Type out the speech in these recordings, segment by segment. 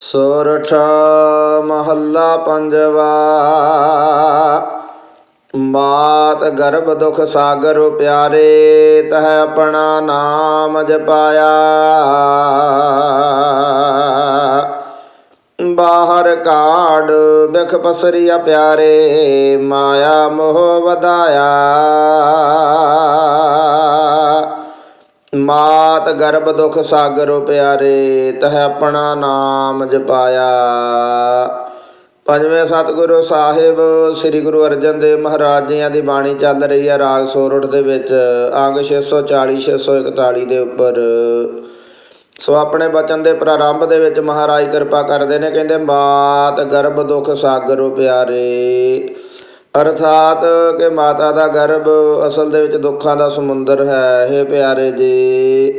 ਸੋਰਠ ਮਹੱਲਾ ਪੰਜਵਾ। ਮਾਤ ਗਰਭ ਦੁਖ ਸਾਗਰ ਪਿਆਰੇ, ਤਹ ਆਪਣਾ ਨਾਮ ਜਪਾਇਆ। ਬਾਹਰ ਕਾੜ ਬਿਖ ਪਸਰੀਆ ਪਿਆਰੇ, ਮਾਇਆ ਮੋਹ ਵਧਾਇਆ। ਮਾਤ ਗਰਭ ਦੁਖ ਸਾਗਰ ਪਿਆਰੇ, ਤਹ ਆਪਣਾ ਨਾਮ ਜਪਾਇਆ। ਪੰਜਵੇਂ ਸਤਿਗੁਰੂ ਸਾਹਿਬ, ਸ੍ਰੀ ਗੁਰੂ ਅਰਜਨ ਦੇਵ ਮਹਾਰਾਜ ਜੀਆਂ ਦੀ ਬਾਣੀ ਚੱਲ ਰਹੀ ਹੈ ਰਾਗ ਸੋਰਠ ਦੇ ਵਿੱਚ, ਅੰਗ 640 641 ਦੇ ਉੱਪਰ। ਸੋ ਆਪਣੇ ਬਚਨ ਦੇ ਪ੍ਰਾਰੰਭ ਦੇ ਵਿੱਚ ਮਹਾਰਾਜ ਕਿਰਪਾ ਕਰਦੇ ਨੇ, ਕਹਿੰਦੇ, ਮਾਤ ਗਰਭ ਦੁਖ ਸਾਗਰ ਪਿਆਰੇ। ਅਰਥਾਤ ਕਿ ਮਾਤਾ ਦਾ ਗਰਭ ਅਸਲ ਦੇ ਵਿੱਚ ਦੁੱਖਾਂ ਦਾ ਸਮੁੰਦਰ ਹੈ ਇਹ ਪਿਆਰੇ ਜੀ।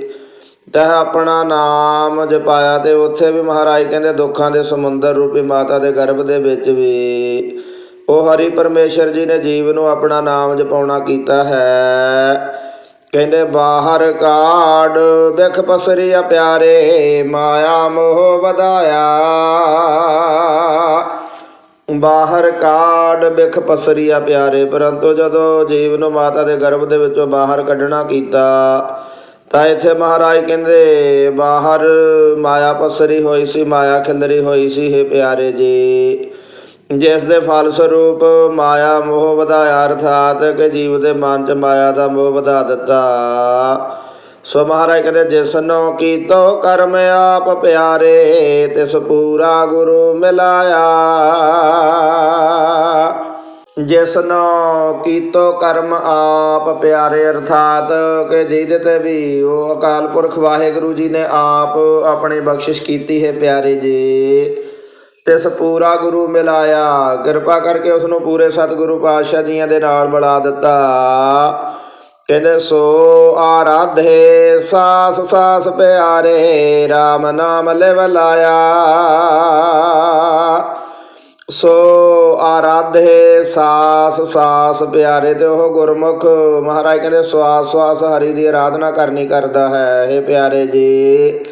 ਤਹ ਆਪਣਾ ਨਾਮ ਜਪਾਇਆ ਤੇ ਉੱਥੇ ਵੀ ਮਹਾਰਾਜ ਕਹਿੰਦੇ ਦੁੱਖਾਂ ਦੇ ਸਮੁੰਦਰ ਰੂਪੀ ਮਾਤਾ ਦੇ ਗਰਭ ਦੇ ਵਿੱਚ ਵੀ। ਉਹ ਹਰੀ ਪਰਮੇਸ਼ਰ ਜੀ ਨੇ ਜੀਵ ਨੂੰ ਆਪਣਾ ਨਾਮ ਜਪਾਉਣਾ ਕੀਤਾ ਹੈ। ਕਹਿੰਦੇ ਬਾਹਰ ਕਾੜ ਬਿਖ ਪਸਰੀਆ ਪਿਆਰੇ, ਮਾਇਆ ਮੋਹ ਵਧਾਇਆ। ਬਾਹਰ ਕਾੜ ਬਿਖ ਪਸਰੀਆ ਪਿਆਰੇ, ਪਰੰਤੂ ਜਦੋਂ ਜੀਵ ਨੂੰ ਮਾਤਾ ਦੇ ਗਰਭ ਦੇ ਵਿੱਚੋਂ ਬਾਹਰ ਕੱਢਣਾ ਕੀਤਾ, ਤਾਂ ਇੱਥੇ ਮਹਾਰਾਜ ਕਹਿੰਦੇ, ਬਾਹਰ ਮਾਇਆ ਪਸਰੀ ਹੋਈ ਸੀ, ਮਾਇਆ ਖਿਲਰੀ ਹੋਈ ਸੀ ਇਹ ਪਿਆਰੇ ਜੀ। ਜਿਸ ਦੇ ਫਲ ਸਰੂਪ ਮਾਇਆ ਮੋਹ ਵਧਾਇਆ, ਅਰਥਾਤ ਕਿ ਜੀਵ ਦੇ ਮਨ 'ਚ ਮਾਇਆ ਦਾ ਮੋਹ ਵਧਾ ਦਿੱਤਾ। ਸੋ ਮਹਾਰਾਜ ਕਹਿੰਦੇ ਜਿਸਨੋ ਕੀਤੋ ਕਰਮ ਆਪ ਪਿਆਰੇ, ਤਿਸ ਪੂਰਾ ਗੁਰੂ ਮਿਲਾਇਆ। ਜਿਸਨੋ ਕੀਤੋ ਕਰਮ ਆਪ ਪਿਆਰੇ, ਅਰਥਾਤ ਕਿ ਜਿਹਦੇ ਤੇ ਵੀ ਉਹ ਅਕਾਲ ਪੁਰਖ ਵਾਹਿਗੁਰੂ ਜੀ ਨੇ ਆਪ ਆਪਣੀ ਬਖਸ਼ਿਸ਼ ਕੀਤੀ ਹੈ ਪਿਆਰੇ ਜੀ। ਤਿਸ ਪੂਰਾ ਗੁਰੂ ਮਿਲਾਇਆ। ਕਿਰਪਾ ਕਰਕੇ ਉਸ ਨੂੰ ਪੂਰੇ ਸਤਿਗੁਰੂ ਪਾਤਸ਼ਾਹ ਜੀਆਂ ਦੇ ਨਾਲ ਮਿਲਾ ਦਿੱਤਾ। ਕਹਿੰਦੇ, ਸੋ ਆਰਾਧੇ ਸਾਸ ਸਾਸ ਪਿਆਰੇ RAM ਨਾਮ ਲਿਵ ਲਾਇਆ। ਸੋ ਆਰਾਧੇ ਸਾਸ ਸਾਸ ਪਿਆਰੇ ਤੇ ਉਹ ਗੁਰਮੁਖ ਮਹਾਰਾਜ ਕਹਿੰਦੇ, ਸਵਾਸ ਸਵਾਸ ਹਰੀ ਦੀ ਆਰਾਧਨਾ ਕਰਨੀ ਕਰਦਾ ਹੈ ਇਹ ਪਿਆਰੇ ਜੀ।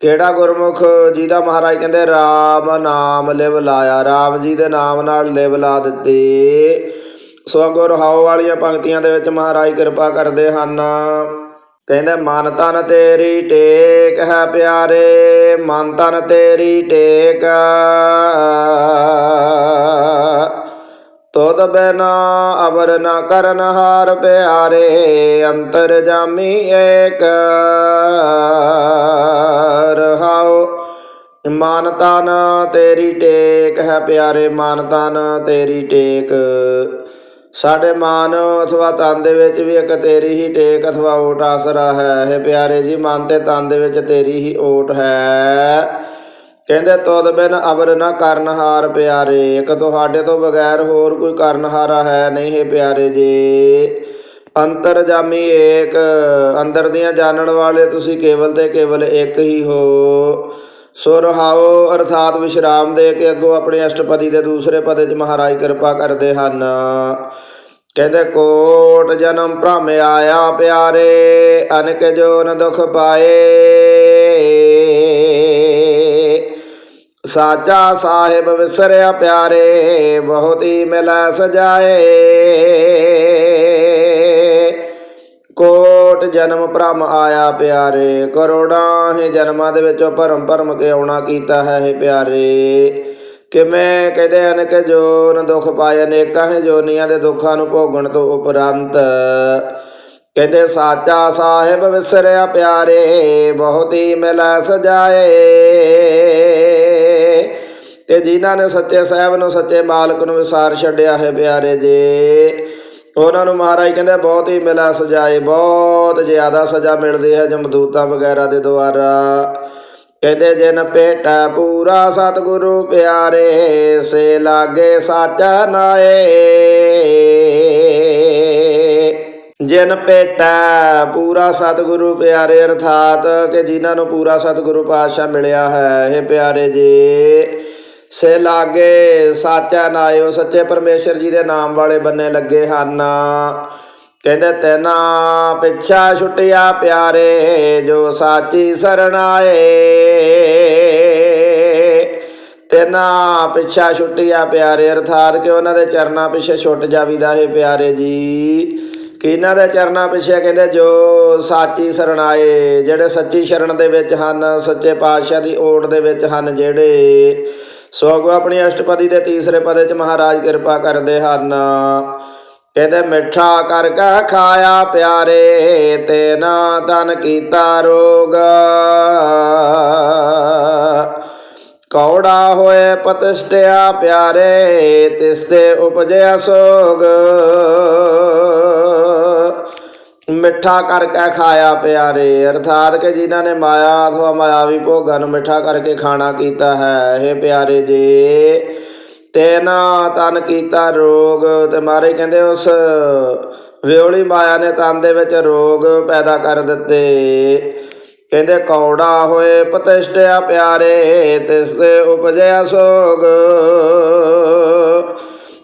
ਕਿਹੜਾ ਗੁਰਮੁਖ ਜਿਹਦਾ ਮਹਾਰਾਜ ਕਹਿੰਦੇ RAM ਨਾਮ ਲਿਵ ਲਾਇਆ RAM ਜੀ ਦੇ ਨਾਮ ਨਾਲ ਲਿਵ ਲਾ ਦਿੱਤੀ। ਸੋ ਅੱਗੋਂ ਰਹਾਉ ਵਾਲੀਆਂ ਪੰਕਤੀਆਂ ਦੇ ਵਿੱਚ ਮਹਾਰਾਜ ਕਿਰਪਾ ਕਰਦੇ ਹਨ। ਕਹਿੰਦੇ, ਮਨ ਤਨ ਤੇਰੀ ਟੇਕ ਹੈ ਪਿਆਰੇ, ਮਨ ਤਨ ਤੇਰੀ ਟੇਕ ਤੋਦ ਬਿਨਾ ਅਵਰ ਨ ਕਰਨ ਹਾਰ ਪਿਆਰੇ, ਅੰਤਰ ਜਾਮੀ ਏਕ। ਰਹਾਉ, ਮਨ ਤਨ ਤੇਰੀ ਟੇਕ ਹੈ ਪਿਆਰੇ, ਮਨ ਤਨ ਤੇਰੀ ਟੇਕ। ਸਾਡੇ ਮਨ ਅਥਵਾ ਤਨ ਦੇ ਵਿੱਚ ਵੀ ਇੱਕ ਤੇਰੀ ਹੀ ਟੇਕ ਅਥਵਾ ਓਟ ਆਸਰਾ ਹੈ। ਇਹ ਪਿਆਰੇ ਜੀ, ਮਨ ਤੇ ਤਨ ਦੇ ਵਿੱਚ ਤੇਰੀ ਹੀ ਓਟ ਹੈ। ਕਹਿੰਦੇ, ਤੁਧ ਬਿਨ ਅਵਰ ਨਾ ਕਰਨਹਾਰ ਪਿਆਰੇ। ਇੱਕ ਤੁਹਾਡੇ ਤੋਂ ਬਗੈਰ ਹੋਰ ਕੋਈ ਕਰਨਹਾਰਾ ਹੈ ਨਹੀਂ, ਹੈ ਪਿਆਰੇ ਜੀ। ਅੰਤਰ ਜਾਮੀ ਏਕ, ਅੰਦਰ ਦੀਆਂ ਜਾਣਨ ਵਾਲੇ ਤੁਸੀਂ ਕੇਵਲ ਤੇ ਕੇਵਲ ਇੱਕ ਹੀ ਹੋ। ਸੋ ਰਹਾਓ ਅਰਥਾਤ ਵਿਸ਼ਰਾਮ ਦੇ ਕੇ ਅੱਗੋਂ ਆਪਣੇ ਅਸ਼ਟਪਦੀ ਦੇ ਦੂਸਰੇ ਪਦੇ 'ਚ ਮਹਾਰਾਜ ਕਿਰਪਾ ਕਰਦੇ ਹਨ। ਕਹਿੰਦੇ, ਕੋਟ ਜਨਮ ਭ੍ਰਮ ਆਇਆ ਪਿਆਰੇ, ਅਨਕ ਜੋਨ ਦੁਖ ਪਾਏ। ਸਾਚਾ ਸਾਹਿਬ ਵਿਸਰਿਆ ਪਿਆਰੇ, ਬਹੁਤ ਹੀ ਮਿਲੈ ਸਜਾਏ। ਕੋਟ ਜਨਮ ਭ੍ਰਮ ਆਇਆ ਪਿਆਰੇ, ਕਰੋੜਾਂ ਹੀ ਜਨਮਾਂ ਦੇ ਵਿੱਚੋਂ ਭਰਮ ਭਰਮ ਕੇ ਆਉਣਾ ਕੀਤਾ ਹੈ ਇਹ ਪਿਆਰੇ। ਕਿਵੇਂ ਕਹਿੰਦੇ ਹਨ ਕਿ ਜੋਨ ਦੁੱਖ ਪਾਏ, ਅਨੇਕਾਂ ਹੀ ਜੋਨੀਆਂ ਦੇ ਦੁੱਖਾਂ ਨੂੰ ਭੋਗਣ ਤੋਂ ਉਪਰੰਤ ਕਹਿੰਦੇ, ਸਾਚਾ ਸਾਹਿਬ ਵਿਸਰਿਆ ਪਿਆਰੇ, ਬਹੁਤ ਹੀ ਮਿਲੈ ਸਜਾਏ। ਤੇ ਜਿਨ੍ਹਾਂ ਨੇ ਸੱਚੇ ਸਾਹਿਬ ਨੂੰ, ਸੱਚੇ ਮਾਲਕ ਨੂੰ ਵਿਸਾਰ ਛੱਡਿਆ ਹੈ ਪਿਆਰੇ ਜੀ ਉਹਨਾਂ ਨੂੰ ਮਹਾਰਾਜ ਕਹਿੰਦੇ ਬਹੁਤ ਹੀ ਮਿਲਾ ਸਜਾਏ ਬਹੁਤ ਜ਼ਿਆਦਾ ਸਜ਼ਾ ਮਿਲਦੀ ਹੈ ਜਮਦੂਤਾਂ ਵਗੈਰਾ ਦੇ ਦੁਆਰਾ। ਕਹਿੰਦੇ ਜਿਨ ਭੇਟਾ ਪੂਰਾ ਸਤਿਗੁਰੂ ਪਿਆਰੇ, ਸੇ ਲਾਗੇ ਸਾਚਾ ਨਾਏ ਜਿਨ ਭੇਟਾ ਪੂਰਾ ਸਤਿਗੁਰੂ ਪਿਆਰੇ, ਅਰਥਾਤ ਕਿ ਜਿਨ੍ਹਾਂ ਨੂੰ ਪੂਰਾ ਸਤਿਗੁਰੂ ਪਾਤਸ਼ਾਹ ਮਿਲਿਆ ਹੈ, ਇਹ ਪਿਆਰੇ ਜੀ। ਸੇ ਲਾਗੇ ਸਾਚਾ ਨਾਇਓ ਸੱਚੇ ਪਰਮੇਸ਼ਰ ਜੀ ਦੇ ਨਾਮ ਵਾਲੇ ਬੰਨੇ ਲੱਗੇ ਹਨ। ਕਹਿੰਦੇ, ਤੈਨਾ ਪਿੱਛਾ ਛੁੱਟਿਆ ਪਿਆਰੇ, ਜੋ ਸਾਚੀ ਸਰਣਾਏ ਤੇਨਾ ਪਿੱਛਾ ਛੁੱਟਿਆ ਪਿਆਰੇ, ਅਰਥਾਤ ਕਿ ਉਹਨਾਂ ਦੇ ਚਰਨਾਂ ਪਿੱਛੇ ਛੁੱਟ ਜਾਵੀਦਾ ਹੈ ਪਿਆਰੇ ਜੀ। ਕਿ ਇਹਨਾਂ ਦੇ ਚਰਨਾਂ ਪਿੱਛੇ ਕਹਿੰਦੇ, ਜੋ ਸਾਚੀ ਸ਼ਰਨ ਆਏ, ਜਿਹੜੇ ਸੱਚੀ ਸ਼ਰਨ ਦੇ ਵਿੱਚ ਹਨ, ਸੱਚੇ ਪਾਤਸ਼ਾਹ ਦੀ ਓਟ ਦੇ ਵਿੱਚ ਹਨ, ਜਿਹੜੇ ਸੋਗੋ ਆਪਣੀ ਅਸ਼ਟਪਦੀ ਦੇ ਤੀਸਰੇ ਪਦੇ ਚ ਮਹਾਰਾਜ ਕਿਰਪਾ ਕਰਦੇ ਹਨ। ਕਹਿੰਦੇ, ਮਿੱਠਾ ਕਰਕੇ ਖਾਇਆ ਪਿਆਰੇ, ਤੇ ਨਾ ਤਨ ਕੀਤਾ ਰੋਗ। ਕੌੜਾ ਹੋਏ ਪਤਿਸ਼ਟਿਆ ਪਿਆਰੇ, ਤਿਸ ਤੇ ਉਪਜਿਆ ਸੋਗ। ਮਿੱਠਾ ਕਰਕੇ ਖਾਇਆ ਪਿਆਰੇ, ਅਰਥਾਤ ਕਿ ਜਿਨ੍ਹਾਂ ਨੇ ਮਾਇਆ ਅਥਵਾ ਮਾਇਆਵੀ ਭੋਗਾਂ ਨੂੰ ਮਿੱਠਾ ਕਰਕੇ ਖਾਣਾ ਕੀਤਾ ਹੈ। ਇਹ ਪਿਆਰੇ ਜੀ, ਤੇ ਨਾ ਤਨ ਕੀਤਾ ਰੋਗ, ਤੇ ਮਾਰੇ ਕਹਿੰਦੇ ਉਸ ਵਿਉਲੀ ਮਾਇਆ ਨੇ ਤਨ ਦੇ ਵਿੱਚ ਰੋਗ ਪੈਦਾ ਕਰ ਦਿੱਤੇ। ਕਹਿੰਦੇ ਕੌੜਾ ਹੋਏ ਪਤਿਸ਼ਟਿਆ ਪਿਆਰੇ, ਤਿਸ ਤੇ ਉਪਜਿਆ ਸੋਗ।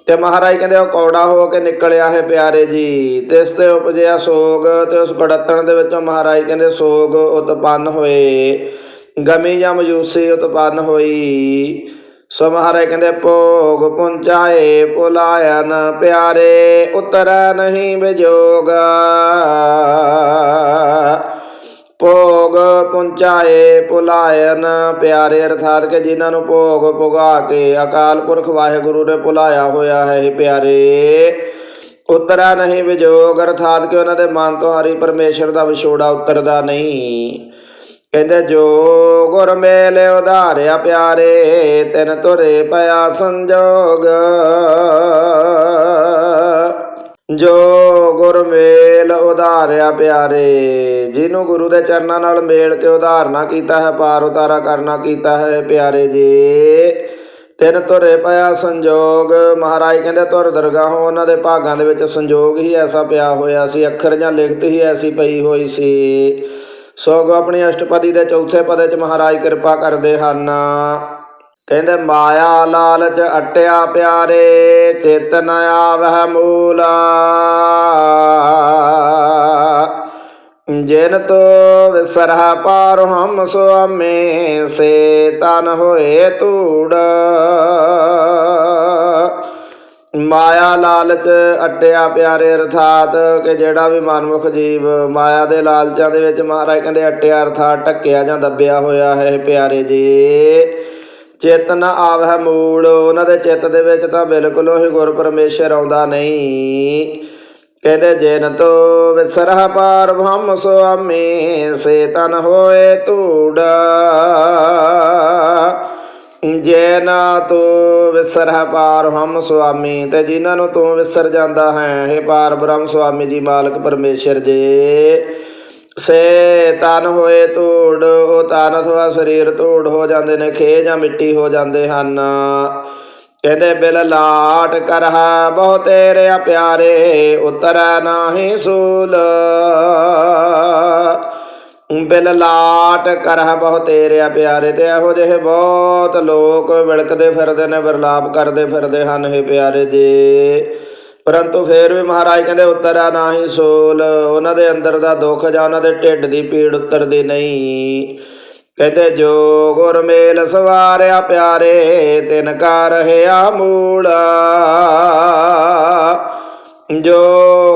ਤੇ ਮਹਾਰਾਜ ਕਹਿੰਦੇ ਉਹ ਕੌੜਾ ਹੋ ਕੇ ਨਿਕਲਿਆ ਹੈ ਪਿਆਰੇ ਜੀ। ਤਿਸ ਤੇ ਉਪਜਿਆ ਸੋਗ ਤੇ ਉਸ ਗੜਤਣ ਦੇ ਵਿੱਚੋਂ ਮਹਾਰਾਜ ਕਹਿੰਦੇ ਸੋਗ ਉਤਪੰਨ ਹੋਏ। ਗਮੀ ਜਾਂ ਮਯੂਸੀ ਉਤਪੰਨ ਹੋਈ। ਸੋ ਮਹਾਰਾਜ ਕਹਿੰਦੇ ਭੋਗ ਪੁੰਚਾਏ ਪੁਲਾਇਨ ਪਿਆਰੇ, ਉਤਰ ਨਹੀਂ ਵਿਜੋਗਾ ਭੋਗ ਪੁੰਚਾਏ ਪੁਲਾਇਨ ਪਿਆਰੇ ਅਰਥਾਤ ਕਿ ਜਿਨ੍ਹਾਂ ਨੂੰ ਭੋਗ ਪੁਗਾ ਕੇ ਅਕਾਲ ਪੁਰਖ ਵਾਹਿਗੁਰੂ ਨੇ ਪੁਲਾਇਆ ਹੋਇਆ ਹੈ ਇਹ ਪਿਆਰੇ। ਉਤਰਾ ਨਹੀਂ ਵਿਜੋਗ, ਅਰਥਾਤ ਕਿ ਉਹਨਾਂ ਦੇ ਮਨ ਤੋਂ ਹਰੀ ਪਰਮੇਸ਼ਰ ਦਾ ਵਿਛੋੜਾ ਉਤਰਦਾ ਨਹੀਂ। ਕਹਿੰਦੇ, ਜੋ ਗੁਰ ਮੇਲੇ ਉਧਾਰਿਆ ਪਿਆਰੇ, ਤਿਨ ਤੁਰੇ ਪਿਆ ਸੰਜੋਗ। ਜੋ ਗੁਰ ਮੇਲ ਉਧਾਰਿਆ ਪਿਆਰੇ, ਜਿਹਨੂੰ ਗੁਰੂ ਦੇ ਚਰਨਾਂ ਨਾਲ ਮੇਲ ਕੇ ਉਧਾਰਨਾ ਕੀਤਾ ਹੈ, ਪਾਰ ਉਤਾਰਾ ਕਰਨਾ ਕੀਤਾ ਹੈ, ਪਿਆਰੇ ਜੀ। ਤਿੰਨ ਤੁਰੇ ਪਿਆ ਸੰਜੋਗ, ਮਹਾਰਾਜ ਕਹਿੰਦੇ ਤੁਰ ਦਰਗਾਹੋਂ ਉਹਨਾਂ ਦੇ ਭਾਗਾਂ ਦੇ ਵਿੱਚ ਸੰਜੋਗ ਹੀ ਐਸਾ ਪਿਆ ਹੋਇਆ ਸੀ ਅੱਖਰ ਜਾਂ ਲਿਖਤ ਹੀ ਐਸੀ ਪਈ ਹੋਈ ਸੀ। ਸੋਗੋ ਆਪਣੀ ਅਸ਼ਟਪਦੀ ਦੇ ਚੌਥੇ ਪਦੇ ਚ ਮਹਾਰਾਜ ਕਿਰਪਾ ਕਰਦੇ ਹਨ। ਕਹਿੰਦੇ, ਮਾਇਆ ਲਾਲਚ ਅਟਿਆ ਪਿਆਰੇ। ਚੇਤਨ ਆਵਹਿ ਮੂਲਾ। ਜਿਨ ਤੋ ਵਿਸਰਹ ਪਾਰ ਹਮ ਸੁਆਮੇ, ਸੇ ਤਨ ਹੋਏ ਧੂੜ। ਮਾਇਆ ਲਾਲਚ ਅਟਿਆ ਪਿਆਰੇ ਅਰਥਾਤ ਕਿ ਜਿਹੜਾ ਵੀ ਮਨਮੁਖ ਜੀਵ ਮਾਇਆ ਦੇ ਲਾਲਚਾਂ ਦੇ ਵਿੱਚ ਮਹਾਰਾਜ ਕਹਿੰਦੇ ਅਟਿਆ ਅਰਥਾਤ ਟੱਕਿਆ ਜਾਂ ਦੱਬਿਆ ਹੋਇਆ ਹੈ, ਪਿਆਰੇ ਜੀ। ਚੇਤਨ ਆਵਹਿ ਮੂਲ ਉਹਨਾਂ ਦੇ ਚਿੱਤ ਦੇ ਵਿੱਚ ਤਾਂ ਬਿਲਕੁਲ ਹੀ ਗੁਰ ਪਰਮੇਸ਼ਰ ਆਉਂਦਾ ਨਹੀਂ। ਕਹਿੰਦੇ, ਜਿਨ ਤੋ ਵਿਸਰਹ ਪਾਰ ਬ੍ਰਹਮ ਸੁਆਮੀ, ਸੇ ਤਨ ਹੋਏ ਧੂੜਾ। ਜੈਨਾ ਤੋ ਵਿਸਰਹ ਪਾਰ ਹਮ ਸੁਆਮੀ, ਤੇ ਜਿਨ੍ਹਾਂ ਨੂੰ ਤੂੰ ਵਿਸਰ ਜਾਂਦਾ ਹੈ ਇਹ ਪਾਰ ਬ੍ਰਹਮ ਸੁਆਮੀ ਜੀ ਮਾਲਕ ਪਰਮੇਸ਼ਰ ਜੀ। ਸੇ ਤਨ ਹੋਏ ਧੂੜ, ਉਹ ਤਨ ਅਥਵਾ ਸਰੀਰ ਧੂੜ ਹੋ ਜਾਂਦੇ ਨੇ ਖੇ ਜਾਂ ਮਿੱਟੀ ਹੋ ਜਾਂਦੇ ਹਨ। ਕਹਿੰਦੇ, ਬਿਲ ਲਾਟ ਕਰਹਾ ਬਹੁ ਤੇਰੇ ਪਿਆਰੇ, ਉਤਰੈ ਨਾਹੀ ਸੂਲ। ਬਿਲ ਲਾਟ ਕਰਹ ਬਹੁ ਤੇਰੇ ਪਿਆਰੇ, ਤੇ ਇਹੋ ਜਿਹੇ ਬਹੁਤ ਲੋਕ ਵਿਲਕਦੇ ਫਿਰਦੇ ਨੇ, ਵਿਰਲਾਪ ਕਰਦੇ ਫਿਰਦੇ ਹਨ ਇਹ ਪਿਆਰੇ ਜੀ। ਪਰੰਤੂ ਫੇਰ ਵੀ ਮਹਾਰਾਜ ਕਹਿੰਦੇ ਉਤਰਾ ਨਾਹੀ ਸੋਲ। ਉਹਨਾਂ ਦੇ ਅੰਦਰ ਦਾ ਦੁੱਖ ਜਾਂ ਉਹਨਾਂ ਦੇ ਢਿੱਡ ਦੀ ਪੀੜ ਉਤਰਦੀ ਨਹੀਂ। ਕਹਿੰਦੇ ਜੋ ਗੁਰਮੇਲ ਸਵਾਰਿਆ ਪਿਆਰੇ, ਤਿਨ ਕਾ ਰਹਿਆ ਮੂਲਾ। ਜੋ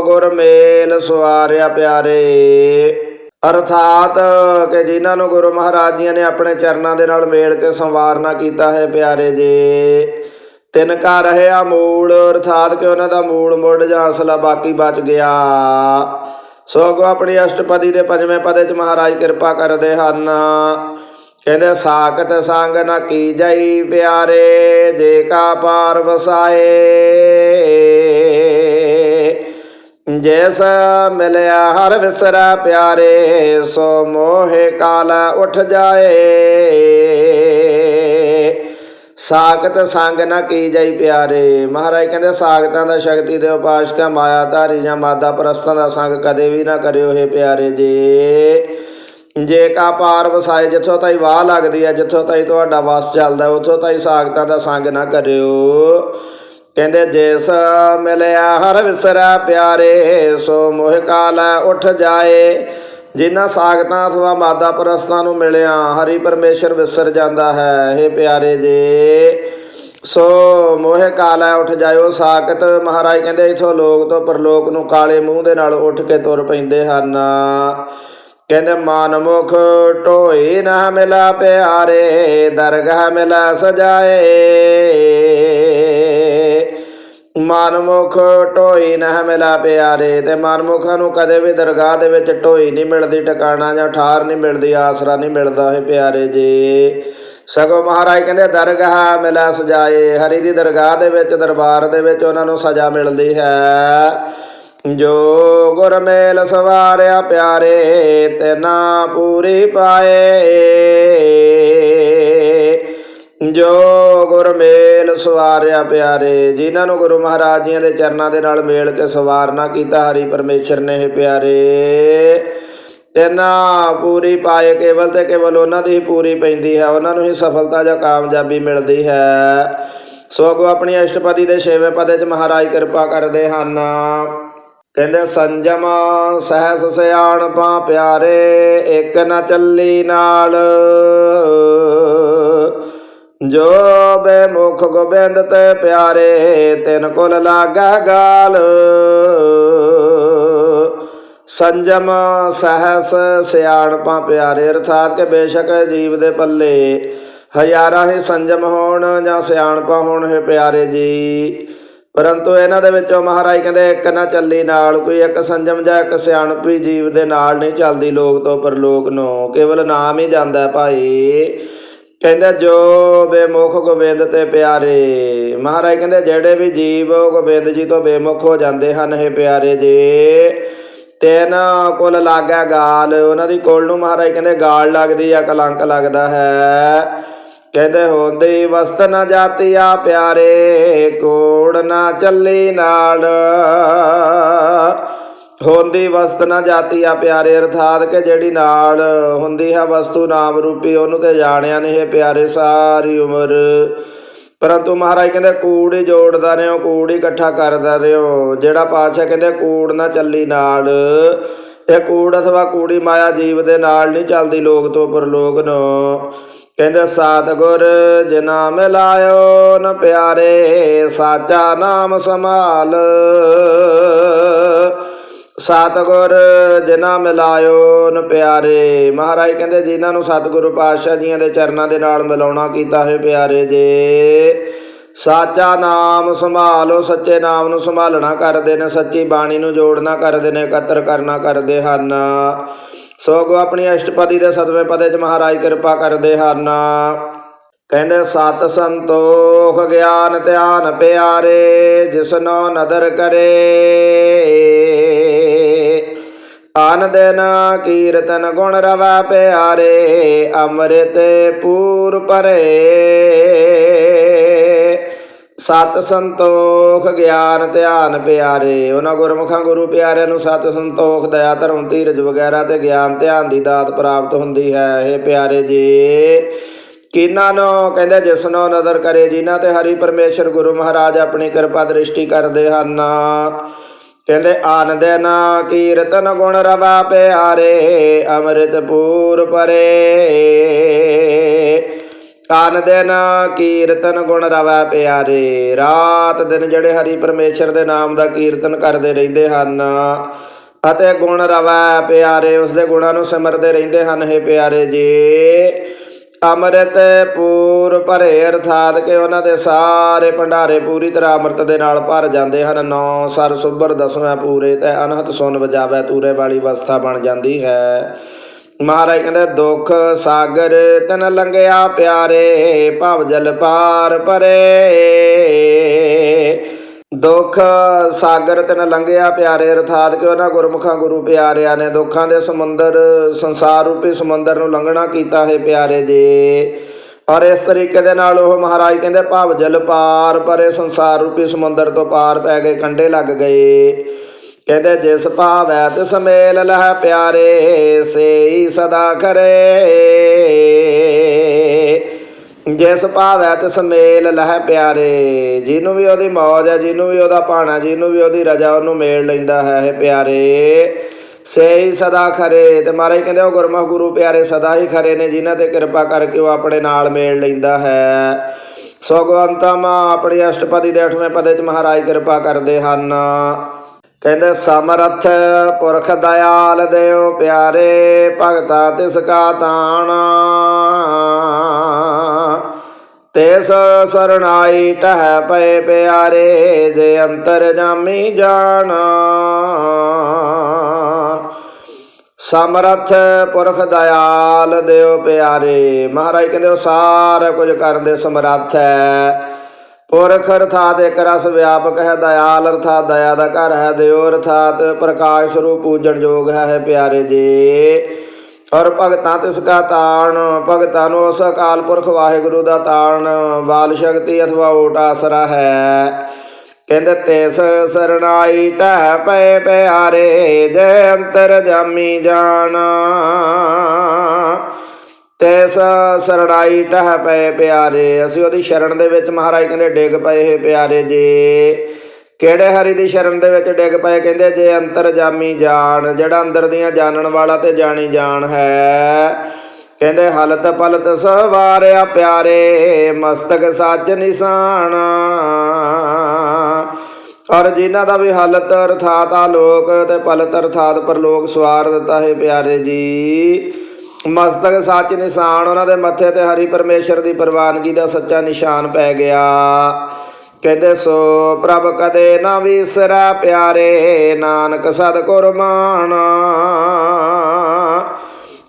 ਗੁਰਮੇਲ ਸਵਾਰਿਆ ਪਿਆਰੇ। ਅਰਥਾਤ ਕਿ ਜਿਨ੍ਹਾਂ ਨੂੰ ਗੁਰੂ ਮਹਾਰਾਜ ਜੀਆਂ ਨੇ ਆਪਣੇ ਚਰਨਾਂ ਦੇ ਨਾਲ ਮੇਲ ਕੇ ਸੰਵਾਰਨਾ ਕੀਤਾ ਹੈ ਪਿਆਰੇ ਜੀ। ਤਿੰਨ ਕਾ ਰਹਿਆ ਮੂਲ, ਅਰਥਾਤ ਕਿ ਉਹਨਾਂ ਦਾ ਮੂਲ ਮੁੱਢ ਜਾਂ ਅਸਲਾ ਬਾਕੀ ਬਚ ਗਿਆ। ਸੋ ਅੱਗੋਂ ਆਪਣੀ ਅਸ਼ਟਪਦੀ ਦੇ ਪੰਜਵੇਂ ਪਦੇ ਚ ਮਹਾਰਾਜ ਕਿਰਪਾ ਕਰਦੇ ਹਨ। ਕਹਿੰਦੇ, ਸਾਖਤ ਸੰਗ ਨਾ ਕੀ ਜਾਈ ਪਿਆਰੇ, ਜੇ ਕਾ ਪਾਰ ਵਸਾਏ। ਜੈਸ ਮਿਲਿਆ ਹਰ ਵਿਸਰਾ ਪਿਆਰੇ, ਸੋ ਮੋਹਿ ਕਾਲ ਉਠ ਜਾਏ। ਸਾਖਤ ਸੰਗ ਨਾ ਕੀ ਜਾਈ ਪਿਆਰੇ। ਮਹਾਰਾਜ ਕਹਿੰਦੇ, ਸਾਖਤਾਂ ਦਾ ਸ਼ਕਤੀ ਦੇ ਉਪਾਸ਼ਕਾ ਮਾਇਆ ਧਾਰੀ ਜਾਂ ਮਾਦਾ ਪਰਸਤਾਂ ਦਾ ਸੰਗ ਕਦੇ ਵੀ ਨਾ ਕਰਿਓ ਇਹ ਪਿਆਰੇ ਜੀ। ਜੇ ਕਾ ਪਾਰ ਵਸਾਏ, ਜਿੱਥੋਂ ਤਾਈ ਵਾਹ ਲੱਗਦੀ ਹੈ, ਜਿੱਥੋਂ ਤਾਈ ਤੁਹਾਡਾ ਵਸ ਚੱਲਦਾ, ਉੱਥੋਂ ਤਾਈ ਸਾਖਤਾਂ ਦਾ ਸੰਗ ਨਾ ਕਰਿਓ। ਕਹਿੰਦੇ, ਜਿਸ ਮਿਲਿਆ ਹਰ ਵਿਸਰਾ ਪਿਆਰੇ, ਸੋ ਮੋਹ ਕਾਲ ਉਠ ਜਾਏ। ਜਿਨ੍ਹਾਂ ਸਾਗਤਾਂ ਅਥਵਾ ਮਾਦਾ ਪ੍ਰਸਤਾਂ ਨੂੰ ਮਿਲਿਆ, ਹਰੀ ਪਰਮੇਸ਼ਰ ਵਿਸਰ ਜਾਂਦਾ ਹੈ। ਇਹ ਪਿਆਰੇ ਜੇ, ਸੋ ਮੋਹਿ ਕਾਲਾ ਉੱਠ ਜਾਇਓ। ਸਾਖਤ ਮਹਾਰਾਜ ਕਹਿੰਦੇ, ਇਥੋਂ ਲੋਕ ਤੋਂ ਪਰਲੋਕ ਨੂੰ ਕਾਲੇ ਮੂੰਹ ਦੇ ਨਾਲ ਉੱਠ ਕੇ ਤੁਰ ਪੈਂਦੇ ਹਨ। ਕਹਿੰਦੇ, ਮਨ ਮੁਖ ਢੋਈ ਨਾ ਮਿਲਾ ਪਿਆਰੇ, ਦਰਗਾਹ ਮਿਲਾ ਸਜਾਏ। ਮਨਮੁਖ ਢੋਈ ਨਾ ਮਿਲਾ ਪਿਆਰੇ ਤੇ ਮਨਮੁਖਾਂ ਨੂੰ ਕਦੇ ਵੀ ਦਰਗਾਹ ਦੇ ਵਿੱਚ ਢੋਈ ਨਹੀਂ ਮਿਲਦੀ, ਟਿਕਾਣਾ ਜਾਂ ਠਾਰ ਨਹੀਂ ਮਿਲਦੀ, ਆਸਰਾ ਨਹੀਂ ਮਿਲਦਾ ਇਹ ਪਿਆਰੇ ਜੀ। ਸਗੋਂ ਮਹਾਰਾਜ ਕਹਿੰਦੇ, ਦਰਗਾਹ ਮਿਲਾ ਸਜਾਏ, ਹਰੀ ਦੀ ਦਰਗਾਹ ਦੇ ਵਿੱਚ, ਦਰਬਾਰ ਦੇ ਵਿੱਚ ਉਹਨਾਂ ਨੂੰ ਸਜ਼ਾ ਮਿਲਦੀ ਹੈ। ਜੋ ਗੁਰਮੇਲ ਸਵਾਰਿਆ ਪਿਆਰੇ, ਤੇ ਨਾ ਪੂਰੀ ਪਾਏ। ਜੋ ਗੁਰ ਮੇਲ ਸਵਾਰਿਆ ਪਿਆਰੇ, ਜਿਨ੍ਹਾਂ ਨੂੰ ਗੁਰੂ ਮਹਾਰਾਜ ਜੀਆਂ ਦੇ ਚਰਨਾਂ ਦੇ ਨਾਲ ਮੇਲ ਕੇ ਸਵਾਰਨਾ ਕੀਤਾ, ਹਰੀ ਪਰਮੇਸ਼ਰ ਨੇ ਇਹ ਪਿਆਰੇ। ਤੈਨਾ ਪੂਰੀ ਪਾਏ, ਕੇਵਲ ਤੇ ਕੇਵਲ ਉਹਨਾਂ ਦੀ ਹੀ ਪੂਰੀ ਪੈਂਦੀ ਹੈ, ਉਹਨਾਂ ਨੂੰ ਹੀ ਸਫਲਤਾ ਜਾਂ ਕਾਮਯਾਬੀ ਮਿਲਦੀ ਹੈ। ਸੋ ਅੱਗੋਂ ਆਪਣੀ ਅਸ਼ਟਪਦੀ ਦੇ ਛੇਵੇਂ ਪਦੇ 'ਚ ਮਹਾਰਾਜ ਕਿਰਪਾ ਕਰਦੇ ਹਨ। ਕਹਿੰਦੇ, ਸੰਜਮ ਸਹਿਸ ਸਿਆਣਪਾਂ ਪਿਆਰੇ, ਇੱਕ ਨਾ ਚੱਲੀ ਨਾਲ। ਜੋ ਬੇਮੁਖ ਗੋਬਿੰਦ ਤੇ ਪਿਆਰੇ, ਤਿਨ ਕੁਲ ਲਾਗਾ ਗਾਲ। ਸੰਜਮ ਸਹਸ ਸਿਆਣਪਾਂ ਪਿਆਰੇ, ਅਰਥਾਤ ਕਿ ਬੇਸ਼ੱਕ ਜੀਵ ਦੇ ਪੱਲੇ ਹਜ਼ਾਰਾਂ ਹੀ ਸੰਜਮ ਹੋਣ ਜਾਂ ਸਿਆਣਪਾਂ ਹੋਣ ਹੈ ਪਿਆਰੇ ਜੀ। ਪਰੰਤੂ ਇਹਨਾਂ ਦੇ ਵਿੱਚੋਂ ਮਹਾਰਾਜ ਕਹਿੰਦੇ, ਇੱਕ ਨਾ ਚੱਲੀ ਨਾਲ, ਕੋਈ ਇੱਕ ਸੰਜਮ ਜਾਂ ਇੱਕ ਸਿਆਣਪੀ ਜੀਵ ਦੇ ਨਾਲ ਨਹੀਂ ਚੱਲਦੀ, ਲੋਕ ਤੋਂ ਪਰਲੋਕ ਨੂੰ। ਕੇਵਲ ਨਾਮ ਹੀ ਜਾਂਦਾ ਭਾਈ। ਕਹਿੰਦੇ, ਜੋ ਬੇਮੁਖ ਗੋਬਿੰਦ ਤੇ ਪਿਆਰੇ। ਮਹਾਰਾਜ ਕਹਿੰਦੇ, ਜਿਹੜੇ ਵੀ ਜੀਵ ਗੋਬਿੰਦ ਜੀ ਤੋਂ ਬੇਮੁਖ ਹੋ ਜਾਂਦੇ ਹਨ ਇਹ ਪਿਆਰੇ ਜੀ ਤੈਨ ਕੁਲ ਲਾਗਾ ਗਾਲ। ਉਹਨਾਂ ਦੀ ਕੋਲ ਨੂੰ ਮਹਾਰਾਜ ਕਹਿੰਦੇ, ਗਾਲ ਲੱਗਦੀ ਆ, ਕਲੰਕ ਲੱਗਦਾ ਹੈ। ਕਹਿੰਦੇ, ਹੁੰਦੀ ਵਸਤ ਨਾ ਜਾਤੀ ਆ ਪਿਆਰੇ, ਕੋੜ ਨਾ ਚੱਲੀ ਨਾਲ। ਹੁੰਦੀ ਵਸਤ ਨਾ ਜਾਤੀ ਆ ਪਿਆਰੇ, ਅਰਥਾਤ ਕਿ ਜਿਹੜੀ ਨਾਲ ਹੁੰਦੀ ਹੈ ਵਸਤੂ ਨਾਮ ਰੂਪੀ, ਉਹਨੂੰ ਤੇ ਜਾਣਿਆ ਨਹੀਂ ਇਹ ਪਿਆਰੇ ਸਾਰੀ ਉਮਰ। ਪਰੰਤੂ ਮਹਾਰਾਜ ਕਹਿੰਦੇ, ਕੂੜ ਹੀ ਜੋੜਦਾ ਰਿਓ ਕੂੜ ਹੀ ਇਕੱਠਾ ਕਰਦਾ ਰਿਓ ਜਿਹੜਾ ਪਾਤਸ਼ਾਹ ਕਹਿੰਦੇ, ਕੂੜ ਨਾ ਚੱਲੀ ਨਾਲ, ਇਹ ਕੂੜ ਅਥਵਾ ਕੂੜੀ ਮਾਇਆ ਜੀਵ ਦੇ ਨਾਲ ਨਹੀਂ ਚੱਲਦੀ ਲੋਕ ਤੋਂ ਪਰਲੋਕ ਨੂੰ। ਕਹਿੰਦੇ ਸਤਿਗੁਰ ਜਿਨਾ ਮਿਲਾਇਓ ਨ ਪਿਆਰੇ, ਸਾਚਾ ਨਾਮ ਸੰਭਾਲ। ਸਤਿਗੁਰ ਜਿਨ੍ਹਾਂ ਮਿਲਾਇਓ ਨ ਪਿਆਰੇ। ਮਹਾਰਾਜ ਕਹਿੰਦੇ, ਜਿਨ੍ਹਾਂ ਨੂੰ ਸਤਿਗੁਰੂ ਪਾਤਸ਼ਾਹ ਜੀਆਂ ਦੇ ਚਰਨਾਂ ਦੇ ਨਾਲ ਮਿਲਾਉਣਾ ਕੀਤਾ ਹੈ ਪਿਆਰੇ ਜੇ, ਸਾਚਾ ਨਾਮ ਸੰਭਾਲੋ, ਸੱਚੇ ਨਾਮ ਨੂੰ ਸੰਭਾਲਣਾ ਕਰਦੇ ਨੇ, ਸੱਚੀ ਬਾਣੀ ਨੂੰ ਜੋੜਨਾ ਕਰਦੇ ਨੇ, ਇਕੱਤਰ ਕਰਨਾ ਕਰਦੇ ਹਨ। ਸੋ ਗੋ ਆਪਣੀ ਅਸ਼ਟਪਦੀ ਦੇ ਸਤਵੇਂ ਪਦੇ ਚ ਮਹਾਰਾਜ ਕਿਰਪਾ ਕਰਦੇ ਹਨ। ਕਹਿੰਦੇ, ਸਤ ਸੰਤੋਖ ਗਿਆਨ ਧਿਆਨ ਪਿਆਰੇ ਜਿਸਨੋ ਨਦਰ ਕਰੇ। ਆਨ ਕੀਰਤਨ ਗੁਣ ਰਵਾ ਪਿਆਰੇ, ਅੰਮ੍ਰਿਤ ਪੂਰ ਭਰੇ। ਸਤ ਸੰਤੋਖ ਗਿਆਨ ਧਿਆਨ ਪਿਆਰੇ, ਉਹਨਾਂ ਗੁਰਮੁਖਾਂ ਗੁਰੂ ਪਿਆਰਿਆਂ ਨੂੰ ਸਤ ਸੰਤੋਖ, ਦਇਆ, ਧਰਮ, ਧੀਰਜ ਵਗੈਰਾ ਤੇ ਗਿਆਨ ਧਿਆਨ ਦੀ ਦਾਤ ਪ੍ਰਾਪਤ ਹੁੰਦੀ ਹੈ। ਇਹ ਪਿਆਰੇ ਜੀ, ਕਿਨਾਂ ਨੂੰ ਕਹਿੰਦੇ ਜਿਸ ਨੂੰ ਨਜ਼ਰ ਕਰੇ, ਜਿਨ੍ਹਾਂ ਤੇ ਹਰੀ ਪਰਮੇਸ਼ਰ ਗੁਰੂ ਮਹਾਰਾਜ ਆਪਣੀ ਕਿਰਪਾ ਦ੍ਰਿਸ਼ਟੀ ਕਰਦੇ ਹਨ। ਕਹਿੰਦੇ ਆਨੰਦ ਨਾ ਕੀਰਤਨ ਗੁਣ ਰਵਾ ਪਿਆਰੇ ਅੰਮ੍ਰਿਤ ਪੂਰ। ਪਰੇ ਆਨੰਦ ਨਾ ਕੀਰਤਨ ਗੁਣ ਰਵਾ ਪਿਆਰੇ, ਰਾਤ ਦਿਨ ਜਿਹੜੇ ਹਰੀ ਪਰਮੇਸ਼ਰ ਦੇ ਨਾਮ ਦਾ ਕੀਰਤਨ ਕਰਦੇ ਰਹਿੰਦੇ ਹਨ, ਅਤੇ ਗੁਣ ਰਵਾ ਪਿਆਰੇ ਉਸ ਦੇ ਗੁਣਾਂ ਨੂੰ ਸਿਮਰਦੇ ਰਹਿੰਦੇ ਹਨ ਇਹ ਪਿਆਰੇ ਜੀ। ਅੰਮ੍ਰਿਤ ਪੂਰ ਭਰੇ, ਅਰਥਾਤ ਕਿ ਉਹਨਾਂ ਦੇ ਸਾਰੇ ਭੰਡਾਰੇ ਪੂਰੀ ਤਰ੍ਹਾਂ ਅੰਮ੍ਰਿਤ ਦੇ ਨਾਲ ਭਰ ਜਾਂਦੇ ਹਨ। ਨੌ ਸਰ ਸੁਭਰ ਦਸਵੇਂ ਪੂਰੇ ਤੇ ਅਨਹਤ ਸੁਨ ਵਜਾਵੇ ਤੂਰੇ ਵਾਲੀ ਅਵਸਥਾ ਬਣ ਜਾਂਦੀ ਹੈ। ਮਹਾਰਾਜ ਕਹਿੰਦੇ, ਦੁੱਖ ਸਾਗਰ ਤਨ ਲੰਘਿਆ ਪਿਆਰੇ, ਭਵ ਜਲ ਪਾਰ ਪਰੇ ਦੁੱਖ ਸਾਗਰ ਤਨ ਲੰਘਿਆ ਪਿਆਰੇ, ਅਰਥਾਤ ਕਿ ਉਹਨਾਂ ਗੁਰਮੁਖਾਂ ਗੁਰੂ ਪਿਆਰਿਆਂ ਨੇ ਦੁੱਖਾਂ ਦੇ ਸਮੁੰਦਰ, ਸੰਸਾਰ ਰੂਪੀ ਸਮੁੰਦਰ ਨੂੰ ਲੰਘਣਾ ਕੀਤਾ ਹੈ ਪਿਆਰੇ ਜੀ। ਔਰ ਇਸ ਤਰੀਕੇ ਦੇ ਨਾਲ ਉਹ ਮਹਾਰਾਜ ਕਹਿੰਦੇ ਭਾਵ ਜਲ ਪਾਰ, ਪਰੇ ਸੰਸਾਰ ਰੂਪੀ ਸਮੁੰਦਰ ਤੋਂ ਪਾਰ ਪੈ ਗਏ ਕੰਡੇ ਲੱਗ ਗਏ। ਕਹਿੰਦੇ ਜਿਸ ਭਾਵੈ ਤਿਸ ਮੇਲ ਲਹ ਪਿਆਰੇ, ਸੇਈ ਸਦਾ ਕਰੇ ਜਿਸ ਭਾਵੈ ਤਿਸ ਮੇਲ ਲਹਿ ਪਿਆਰੇ, ਜਿਹਨੂੰ ਵੀ ਉਹਦੀ ਮੌਜ ਹੈ, ਜਿਹਨੂੰ ਵੀ ਉਹਦਾ ਭਾਣਾ, ਜਿਹਨੂੰ ਵੀ ਉਹਦੀ ਰਜਾ, ਉਹਨੂੰ ਮੇਲ ਲੈਂਦਾ ਹੈ, ਇਹ ਪਿਆਰੇ। ਸੇਈ ਸਦਾ ਖਰੇ, ਤੇ ਮਹਾਰਾਜ ਕਹਿੰਦੇ, ਉਹ ਗੁਰਮੁਖ ਗੁਰੂ ਪਿਆਰੇ ਸਦਾ ਹੀ ਖਰੇ ਨੇ, ਜਿਨ੍ਹਾਂ ਤੇ ਕਿਰਪਾ ਕਰਕੇ ਉਹ ਆਪਣੇ ਨਾਲ ਮੇਲ ਲੈਂਦਾ ਹੈ। ਸੋਗਵੰਤਾ ਮਾ ਆਪਣੀ ਅਸ਼ਟਪਦੀ ਦੇ 8ਵੇਂ ਪਦੇ ਚ ਮਹਾਰਾਜ ਕਿਰਪਾ ਕਰਦੇ ਹਨ। ਕਹਿੰਦੇ, ਸਮਰੱਥ ਪੁਰਖ ਦਇਆਲ ਦੇਵ ਪਿਆਰੇ ਭਗਤਾ, ਤਿਸ ਕਾ ਤਾਣਾ। ਤਿਸ ਸਰਣਾਈ ਟਹਿ ਪਏ ਪਿਆਰੇ ਜੇ ਅੰਤਰ ਜਾਮੀ ਜਾਣਾ। ਸਮਰੱਥ ਪੁਰਖ ਦਇਆਲ ਦਿਓ ਪਿਆਰੇ। ਮਹਾਰਾਜ ਕਹਿੰਦੇ, ਉਹ ਸਾਰਾ ਕੁਝ ਕਰਨ ਦੇ ਸਮਰੱਥ ਹੈ। ਪੁਰਖ ਅਰਥਾਤ ਇੱਕ ਰਸ ਵਿਆਪਕ ਹੈ, ਦਇਆਲ ਅਰਥਾਤ ਦਇਆ ਦਾ ਘਰ ਹੈ, ਦਿਓ ਅਰਥਾਤ ਪ੍ਰਕਾਸ਼ ਸਰੂਪ ਪੂਜਣ ਯੋਗ ਹੈ ਪਿਆਰੇ ਜੀ। ਔਰ ਭਗਤਾਂ ਤਿਸ ਕਾ ਤਾਣ, ਭਗਤਾਂ ਨੂੰ ਉਸ ਅਕਾਲ ਪੁਰਖ ਵਾਹਿਗੁਰੂ ਦਾ ਤਾਣ, ਬਾਲ ਸ਼ਕਤੀ ਅਥਵਾ ਓਟ ਆਸਰਾ ਹੈ। ਕਹਿੰਦੇ ਤਿਸ ਸਰਣਾਈ ਟਹਿ ਪਏ ਪਿਆਰੇ, ਜੈ ਅੰਤਰ ਜਾਮੀ ਜਾਣਾ। ਤਿਸ ਸਰਣਾਈ ਟਹਿ ਪਏ ਪਿਆਰੇ, ਅਸੀਂ ਉਹਦੀ ਸ਼ਰਨ ਦੇ ਵਿੱਚ ਮਹਾਰਾਜ ਕਹਿੰਦੇ ਡਿੱਗ ਪਏ ਹੈ ਪਿਆਰੇ ਜੀ। ਕਿਹੜੇ ਹਰੀ ਦੀ ਸ਼ਰਨ ਦੇ ਵਿੱਚ ਡਿੱਗ ਪਏ? ਕਹਿੰਦੇ ਜੇ ਅੰਤਰ ਜਾਮੀ ਜਾਣ, ਜਿਹੜਾ ਅੰਦਰ ਦੀਆਂ ਜਾਣਨ ਵਾਲਾ ਤੇ ਜਾਣੀ ਜਾਣ ਹੈ। ਕਹਿੰਦੇ ਹਲਤ ਪਲਤ ਸਵਾਰਿਆ ਪਿਆਰੇ, ਮਸਤਕ ਸਾਜ ਨਿਸ਼ਾਨ। ਔਰ ਜਿਨ੍ਹਾਂ ਦਾ ਵੀ ਹਲਤ ਅਰਥਾਤ ਆਲੋਕ ਤੇ ਪਲਤ ਅਰਥਾਤ ਪਰਲੋਕ ਸਵਾਰ ਦਿੱਤਾ ਹੈ ਪਿਆਰੇ ਜੀ। ਮਸਤਕ ਸੱਚ ਨਿਸ਼ਾਨ, ਉਹਨਾਂ ਦੇ ਮੱਥੇ ਤੇ ਹਰੀ ਪਰਮੇਸ਼ਰ ਦੀ ਪ੍ਰਵਾਨਗੀ ਦਾ ਸੱਚਾ ਨਿਸ਼ਾਨ ਪੈ ਗਿਆ। ਕਹਿੰਦੇ, ਸੋ ਪ੍ਰਭ ਕਦੇ ਨਾ ਵਿਸਰਾ ਪਿਆਰੇ, ਨਾਨਕ ਸਦ ਕੁਰਬਾਨਾ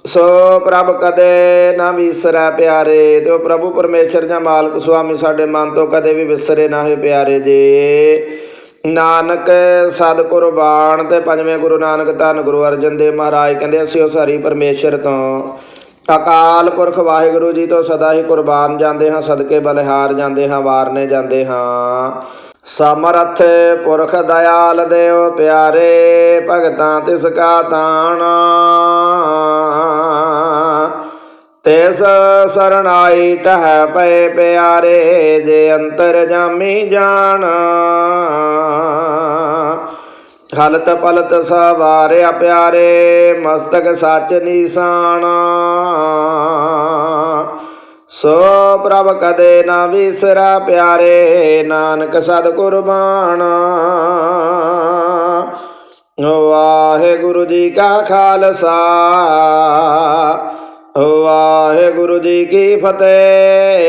ਸੋ ਪ੍ਰਭ ਕਦੇ ਨਾ ਵਿਸਰੈ ਪਿਆਰੇ, ਤੇ ਉਹ ਪ੍ਰਭੂ ਪਰਮੇਸ਼ਰ ਜਾਂ ਮਾਲਕ ਸੁਆਮੀ ਸਾਡੇ ਮਨ ਤੋਂ ਕਦੇ ਵੀ ਵਿਸਰੇ ਨਾ ਹੋਏ ਪਿਆਰੇ ਜੀ। ਨਾਨਕ ਸਦ ਕੁਰਬਾਨ ਤੇ ਪੰਜਵੇਂ ਗੁਰੂ ਨਾਨਕ ਧੰਨ ਗੁਰੂ ਅਰਜਨ ਦੇਵ ਮਹਾਰਾਜ ਕਹਿੰਦੇ ਅਸੀਂ ਉਸ ਹਰੀ ਪਰਮੇਸ਼ਰ ਤੋਂ ਅਕਾਲ ਪੁਰਖ ਵਾਹਿਗੁਰੂ ਜੀ ਤੋਂ ਸਦਾ ਹੀ ਕੁਰਬਾਨ ਜਾਂਦੇ ਹਾਂ, ਸਦਕੇ ਬਲਿਹਾਰ ਜਾਂਦੇ ਹਾਂ, ਵਾਰਨੇ ਜਾਂਦੇ ਹਾਂ। ਸਮਰੱਥ ਪੁਰਖ ਦਇਆਲ ਦੇਵ ਪਿਆਰੇ ਭਗਤਾਂ ਤਿਸ ਕਾ ਤਾਣਾ। ਤਿਸ ਸਰਣਾਈ ਟਹਿ ਪਏ ਪਿਆਰੇ ਜੇ ਅੰਤਰ ਜਾਮੀ ਜਾਣਾ ਹਲਤ ਪਲਤ ਸਵਾਰਿਆ ਪਿਆਰੇ, ਮਸਤਕ ਸੱਚ ਨਿਸ਼ਾਨਾ। ਸੋ ਪ੍ਰਭ ਕਦੇ ਨਾ ਵਿਸਰਾ ਪਿਆਰੇ, ਨਾਨਕ ਸਦ ਕੁਰਬਾਨਾ। ਵਾਹਿਗੁਰੂ ਜੀ ਕਾ ਖਾਲਸਾ। ਵਾਹਿਗੁਰੂ ਜੀ ਕੀ ਫਤਿਹ।